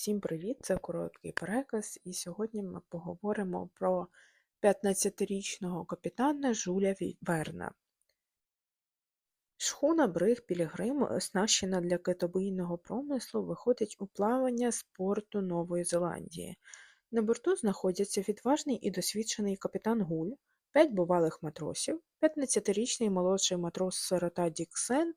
Всім привіт! Це короткий переказ, і сьогодні ми поговоримо про 15-річного капітана Жуля Верна. Шхуна Бриг Пілігрим, оснащена для китобийного промислу, виходить у плавання з порту Нової Зеландії. На борту знаходяться відважний і досвідчений капітан Гуль, 5 бувалих матросів, 15-річний молодший матрос-сирота Дік Сент,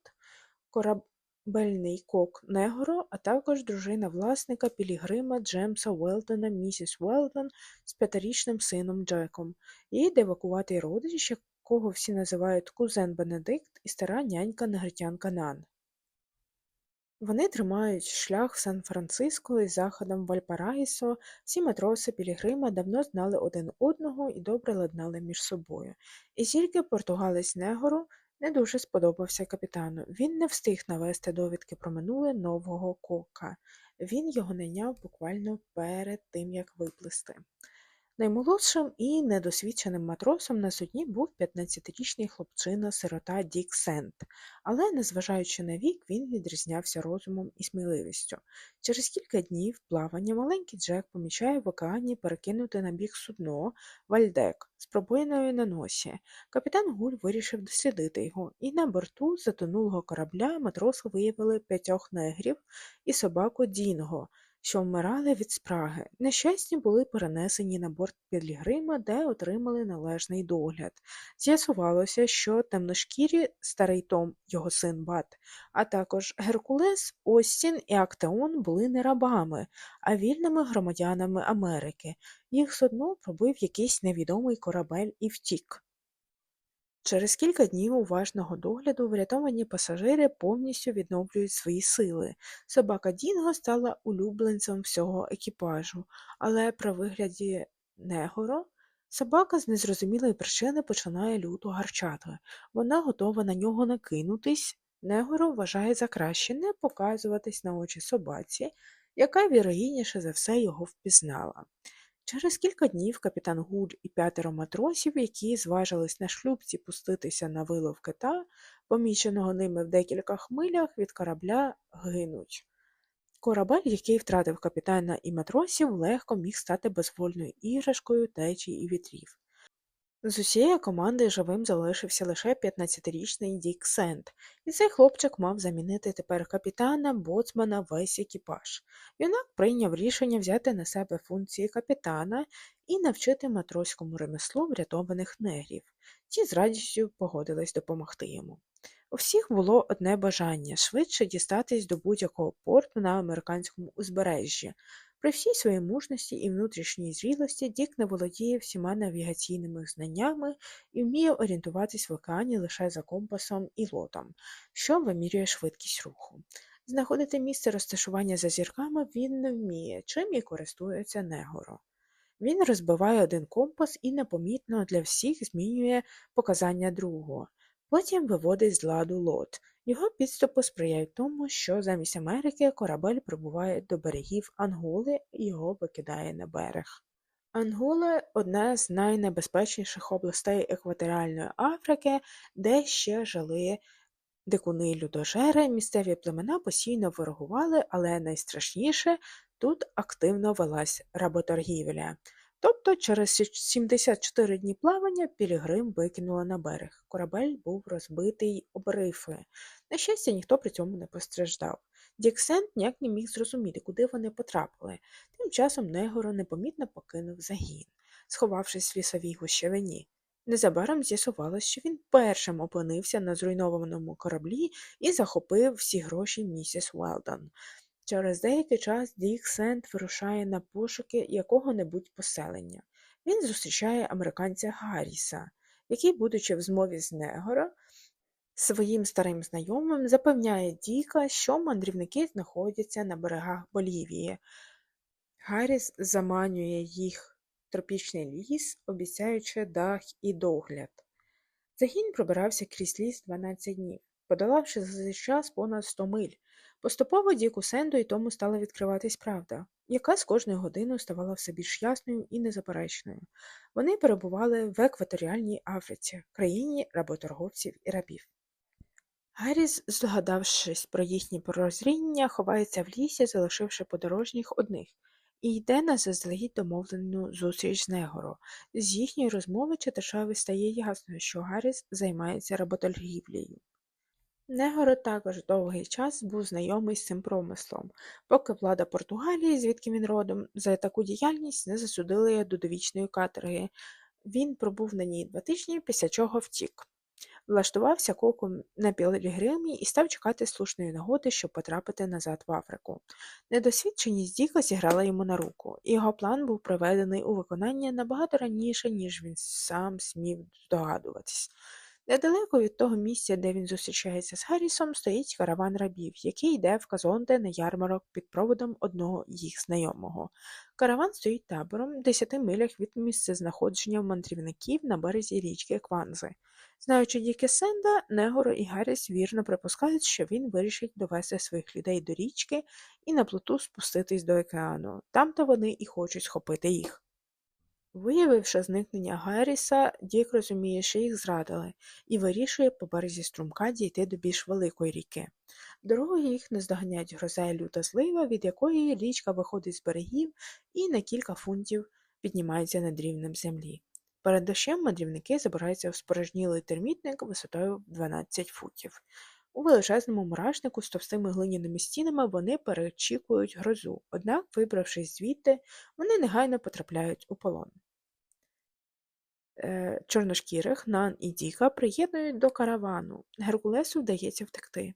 корабельний кок Негро, а також дружина власника Пілігрима Джемса Уелтона місіс Уелтон з п'ятирічним сином Джеком, її девакуватий родич, якого всі називають кузен Бенедикт і стара нянька негритянка Нан. Вони тримають шлях в Сан-Франциско і заходом Вальпараїсо. Всі матроси Пілігрима давно знали один одного і добре ладнали між собою. І тільки португалець Негору не дуже сподобався капітану. Він не встиг навести довідки про минуле нового кока. Він його найняв буквально перед тим, як виплисти. Наймолодшим і недосвідченим матросом на судні був 15-річний хлопчина-сирота Дік Сент, але, незважаючи на вік, він відрізнявся розумом і сміливістю. Через кілька днів плавання маленький Джек помічає в океані перекинути на бік судно Вальдек з пробоїною на носі. Капітан Гуль вирішив дослідити його, і на борту затонулого корабля матроси виявили п'ятьох негрів і собаку Дінго, що вмирали від спраги. Нещасні були перенесені на борт Пілігрима, де отримали належний догляд. З'ясувалося, що темношкірі старий Том, його син Бат, а також Геркулес, Остін і Актеон були не рабами, а вільними громадянами Америки. Їх судно пробив якийсь невідомий корабель і втік. Через кілька днів уважного догляду врятовані пасажири повністю відновлюють свої сили. Собака Дінго стала улюбленцем всього екіпажу, але при вигляді Негоро собака з незрозумілої причини починає люто гарчати. Вона готова на нього накинутись. Негоро вважає за краще не показуватись на очі собаці, яка вірогідніше за все його впізнала. Через кілька днів капітан Гуль і п'ятеро матросів, які зважились на шлюбці пуститися на вилов кита, поміченого ними в декілька хмилях від корабля, гинуть. Корабель, який втратив капітана і матросів, легко міг стати безвольною іграшкою течій і вітрів. З усієї команди живим залишився лише 15-річний Дік Сент, і цей хлопчик мав замінити тепер капітана, боцмана, весь екіпаж. Юнак прийняв рішення взяти на себе функції капітана і навчити матроському ремеслу врятованих негрів. Ті з радістю погодились допомогти йому. У всіх було одне бажання швидше дістатись до будь-якого порту на американському узбережжі. При всій своїй мужності і внутрішній зрілості Дік не володіє всіма навігаційними знаннями і вміє орієнтуватись в океані лише за компасом і лотом, що вимірює швидкість руху. Знаходити місце розташування за зірками він не вміє, чим і користується Негоро. Він розбиває один компас і непомітно для всіх змінює показання другого. Потім виводить з ладу лот. Його підступи сприяють тому, що замість Америки корабель прибуває до берегів Анголи і його викидає на берег. Ангола одна з найнебезпечніших областей екваторіальної Африки, де ще жили дикуни людожери, місцеві племена постійно ворогували, але найстрашніше тут активно велась работоргівля. Тобто через 74 дні плавання Пілігрим викинула на берег. Корабель був розбитий об рифи. На щастя, ніхто при цьому не постраждав. Діксент ніяк не міг зрозуміти, куди вони потрапили. Тим часом Негоро непомітно покинув загін, сховавшись в лісовій гущавині. Незабаром з'ясувалось, що він першим опинився на зруйнованому кораблі і захопив всі гроші місіс Уелдон. Через деякий час Дік Сент вирушає на пошуки якого-небудь поселення. Він зустрічає американця Гарріса, який, будучи в змові з Негоро, своїм старим знайомим запевняє Діка, що мандрівники знаходяться на берегах Болівії. Гарріс заманює їх в тропічний ліс, обіцяючи дах і догляд. Загін пробирався крізь ліс 12 днів, подолавши за час понад 100 миль. Поступово Діку Сенду і тому стала відкриватись правда, яка з кожною годиною ставала все більш ясною і незаперечною. Вони перебували в екваторіальній Африці, країні работорговців і рабів. Гарріс, здогадавшись про їхні прозріння, ховається в лісі, залишивши подорожніх одних, і йде на заздалегідь домовлену зустріч з Негоро. З їхньої розмови читачеві стає ясно, що Гарріс займається работоргівлею. Негоро також довгий час був знайомий з цим промислом, поки влада Португалії, звідки він родом, за таку діяльність не засудила його до довічної каторги. Він пробув на ній два тижні, після чого втік. Влаштувався коком на Пілігримі і став чекати слушної нагоди, щоб потрапити назад в Африку. Недосвідченість Діка зіграла йому на руку, і його план був приведений у виконання набагато раніше, ніж він сам смів здогадуватись. Недалеко від того місця, де він зустрічається з Гаррісом, стоїть караван рабів, який йде в Казонде на ярмарок під проводом одного їх знайомого. Караван стоїть табором в 10 милях від місцезнаходження мандрівників на березі річки Кванзи. Знаючи Діки Сенда, Негоро і Гарріс вірно припускають, що він вирішить довести своїх людей до річки і на плоту спуститись до океану. Там-то вони і хочуть схопити їх. Виявивши зникнення Гарріса, Дік розуміє, що їх зрадили, і вирішує по березі струмка дійти до більш великої ріки. Дорогою їх наздоганяють гроза і люта злива, від якої річка виходить з берегів і на кілька фунтів піднімається над рівнем землі. Перед дощем мандрівники забираються в спорожнілий термітник висотою 12 футів. У величезному мурашнику з товстими глиняними стінами вони перечікують грозу, однак, вибравшись звідти, вони негайно потрапляють у полон. Е, чорношкірих Нан і Діка приєднують до каравану. Геркулесу вдається втекти.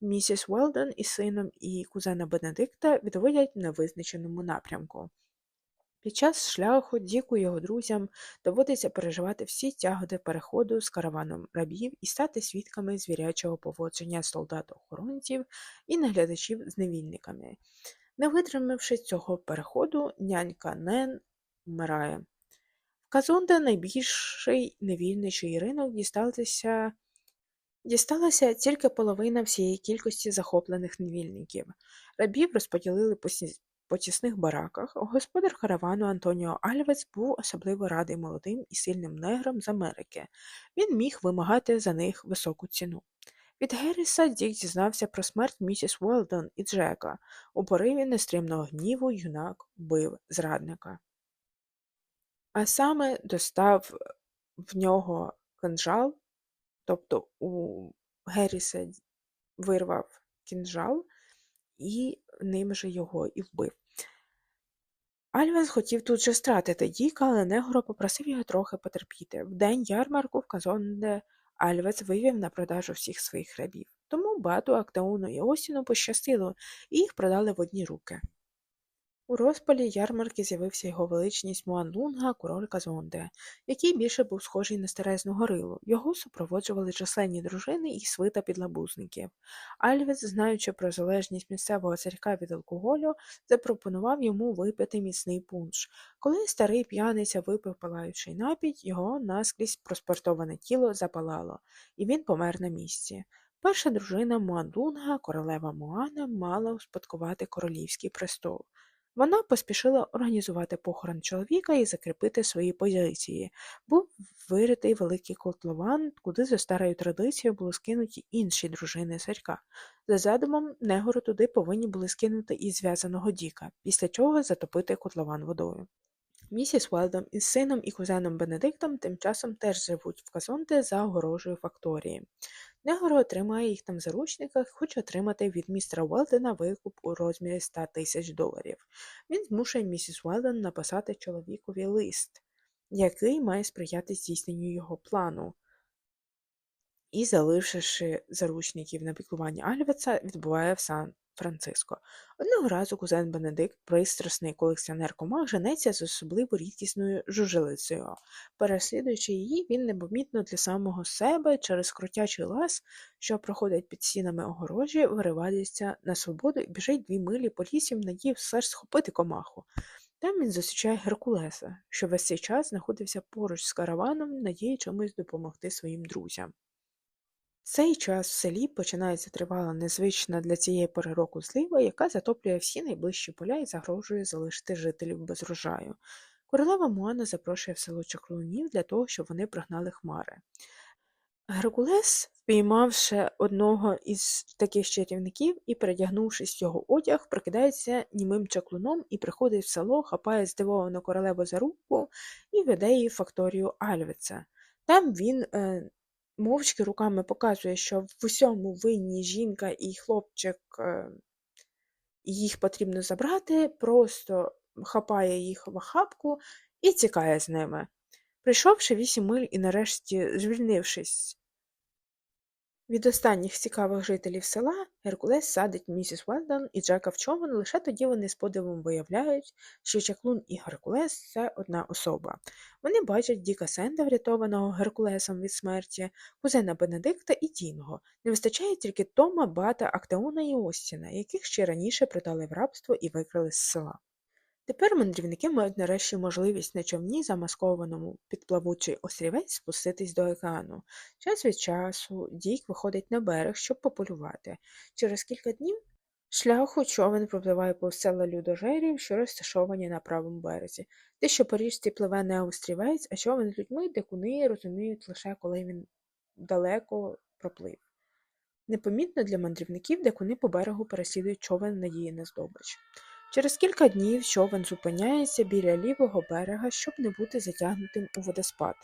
Місіс Уелден із сином і кузена Бенедикта відводять на визначеному напрямку. Під час шляху Діку його друзям доводиться переживати всі тяготи переходу з караваном рабів і стати свідками звірячого поводження солдат-охоронців і наглядачів з невільниками. Не витримавши цього переходу, нянька Нен вмирає. В Казонде найбільший невільничий ринок дісталися Дісталася тільки половина всієї кількості захоплених невільників. Рабів розподілили по тісних бараках господар каравану Антоніо Альвец був особливо радий молодим і сильним неграм з Америки. Він міг вимагати за них високу ціну. Від Герріса Дік дізнався про смерть місіс Уелдон і Джека. У пориві нестримного гніву юнак вбив зрадника. А саме достав в нього кинжал, тобто у Герріса вирвав кінжал і ним же його і вбив. Альвес хотів тут же стратити Діка, але Негро попросив його трохи потерпіти. В день ярмарку в Казонде Альвес вивів на продажу всіх своїх рабів. Тому Бату, Актеону і Осіну пощастило, і їх продали в одні руки. У розпалі ярмарки з'явився його величність Муанлунга, король Казонде, який більше був схожий на старезну горилу. Його супроводжували численні дружини і свита підлабузників. Альвець, знаючи про залежність місцевого царька від алкоголю, запропонував йому випити міцний пунш. Коли старий п'яниця випив палаючий напій, його наскрізь проспортоване тіло запалало, і він помер на місці. Перша дружина Муанлунга, королева Муана, мала успадкувати королівський престол. Вона поспішила організувати похорон чоловіка і закріпити свої позиції. Був виритий великий котлован, куди за старою традицією були скинуті інші дружини царька. За задумом, негору туди повинні були скинути і зв'язаного Діка, після чого затопити котлован водою. Місіс Уелдом із сином і кузеном Бенедиктом тим часом теж живуть в Казонте за огорожею факторії. Негоро отримає їх там в заручниках, хоче отримати від містера Уелдена викуп у розмірі 100 тисяч доларів. Він змушує місіс Уелден написати чоловікові лист, який має сприяти здійсненню його плану. І, залишивши заручників на піклування Альвеца, відбуває в Сан Франциско. Одного разу кузен Бенедикт, пристрасний колекціонер комах, женеться з особливо рідкісною жужелицею. Переслідуючи її, він непомітно для самого себе через крутячий лаз, що проходить під стінами огорожі, виривається на свободу і біжить дві милі по лісі в надії все ж схопити комаху. Там він зустрічає Геркулеса, що весь цей час знаходився поруч з караваном, надії чомусь допомогти своїм друзям цей час в селі починається тривала незвична для цієї пори року злива, яка затоплює всі найближчі поля і загрожує залишити жителів без рожаю. Королева Муана запрошує в село чаклунів для того, щоб вони прогнали хмари. Геркулес, впіймавши одного із таких чарівників і, передягнувшись в його одяг, прокидається німим чаклуном і приходить в село, хапає здивовану королеву за руку і веде її в факторію Альвеца. Там він е, мовчки руками показує, що в усьому винні жінка і хлопчик, е, їх потрібно забрати, просто хапає їх в охапку і тікає з ними. Прийшовши вісім миль і нарешті звільнившись від останніх цікавих жителів села, Геркулес садить місіс Уелдон і Джека в човен, лише тоді вони з подивом виявляють, що чаклун і Геркулес це одна особа. Вони бачать Діка Сенда, врятованого Геркулесом від смерті, кузена Бенедикта і Дінго. Не вистачає тільки Тома, Бата, Актеона і Остіна, яких ще раніше продали в рабство і викрали з села. Тепер мандрівники мають нарешті можливість на човні, замаскованому під плавучий острівець, спуститись до океану. Час від часу Дік виходить на берег, щоб пополювати. Через кілька днів шляху човен пропливає повз села людожерів, що розташовані на правому березі. Те, що по річці пливе не острівець, а човен з людьми, дикуни розуміють лише коли він далеко проплив. Непомітно для мандрівників, дикуни по берегу переслідують човен надії на здобич. Через кілька днів човен зупиняється біля лівого берега, щоб не бути затягнутим у водоспад.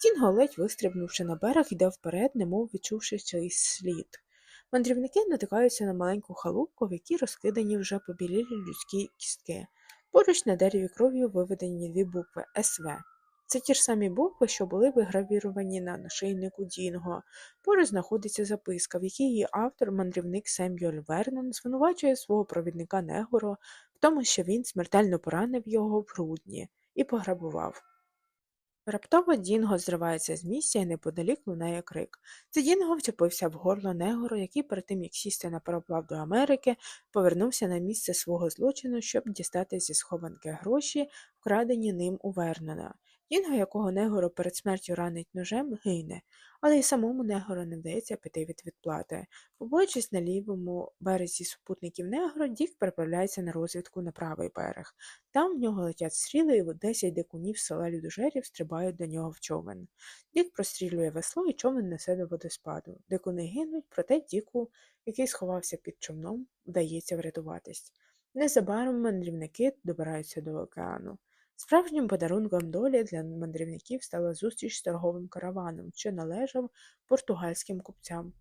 Тінго, ледь вистрибнувши на берег, йде вперед, немов відчувши чийсь слід. Мандрівники натикаються на маленьку халупку, в якій розкидані вже побілілі людські кістки. Поруч на дереві кров'ю виведені дві букви СВ. Це ті ж самі букви, що були вигравіровані на нашийнику Дінго. Поруч знаходиться записка, в якій її автор, мандрівник Семюель Вернон, звинувачує свого провідника Негоро в тому, що він смертельно поранив його в грудні і пограбував. Раптово Дінго зривається з місця і неподалік лунає крик. Це Дінго вчепився в горло Негору, який перед тим, як сісти на пароплав до Америки, повернувся на місце свого злочину, щоб дістати зі схованки гроші, вкрадені ним у Вернона. Дінго, якого Негоро перед смертю ранить ножем, гине, але й самому Негоро не вдається піти від відплати. Побоючись на лівому березі супутників Негоро, Дік переправляється на розвідку на правий берег. Там в нього летять стріли, і десять дикунів села людожерів стрибають до нього в човен. Дік прострілює весло, і човен несе до водоспаду. Дикуни гинуть, проте Діку, який сховався під човном, вдається врятуватись. Незабаром мандрівники добираються до океану. Справжнім подарунком долі для мандрівників стала зустріч з торговим караваном, що належав португальським купцям.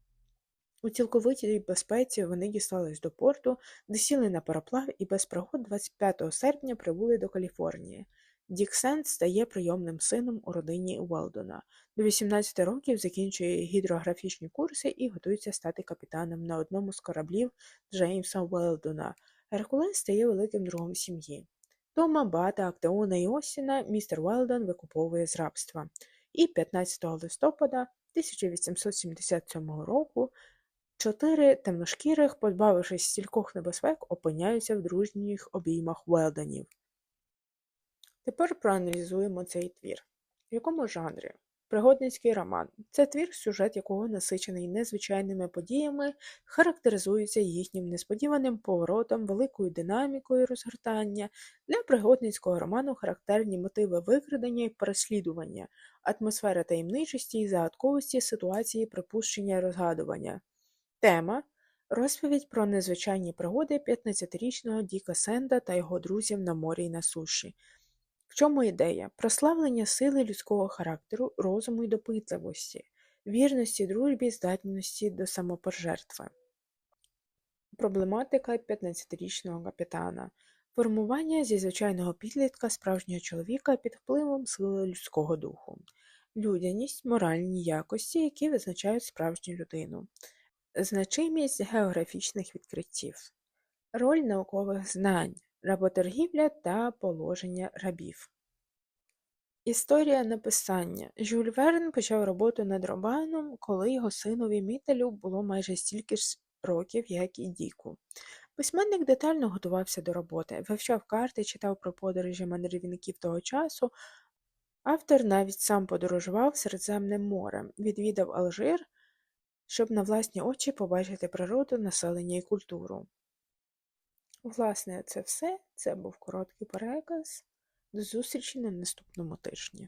У цілковитій безпеці вони дістались до порту, де сіли на пароплав і без пригод 25 серпня прибули до Каліфорнії. Дік Сент стає прийомним сином у родині Уелдона. До 18 років закінчує гідрографічні курси і готується стати капітаном на одному з кораблів Джеймса Уелдона. Геркулес стає великим другом сім'ї. Тома, Бата, Актеона і Осіна містер Уелдон викуповує з рабства. І 15 листопада 1877 року чотири темношкірих, позбавившись стількох небезпек, опиняються в дружніх обіймах Уелдонів. Тепер проаналізуємо цей твір. В якому жанрі? Пригодницький роман це твір, сюжет якого насичений незвичайними подіями, характеризується їхнім несподіваним поворотом, великою динамікою розгортання. Для пригодницького роману характерні мотиви викрадення і переслідування, атмосфера таємничості і загадковості ситуації припущення і розгадування. Тема розповідь про незвичайні пригоди 15-річного Діка Сенда та його друзів на морі й на суші. В чому ідея? Прославлення сили людського характеру, розуму і допитливості, вірності, дружбі, здатності до самопожертви. Проблематика 15-річного капітана. Формування зі звичайного підлітка справжнього чоловіка під впливом сили людського духу, людяність, моральні якості, які визначають справжню людину, значимість географічних відкриттів, роль наукових знань работоргівля та положення рабів. Історія написання Жюль Верн почав роботу над романом, коли його синові Мітелю було майже стільки ж років, як і Діку. Письменник детально готувався до роботи, вивчав карти, читав про подорожі мандрівників того часу. Автор навіть сам подорожував Середземним морем, відвідав Алжир, щоб на власні очі побачити природу, населення і культуру. Власне, це все. Це був короткий переказ. До зустрічі на наступному тижні.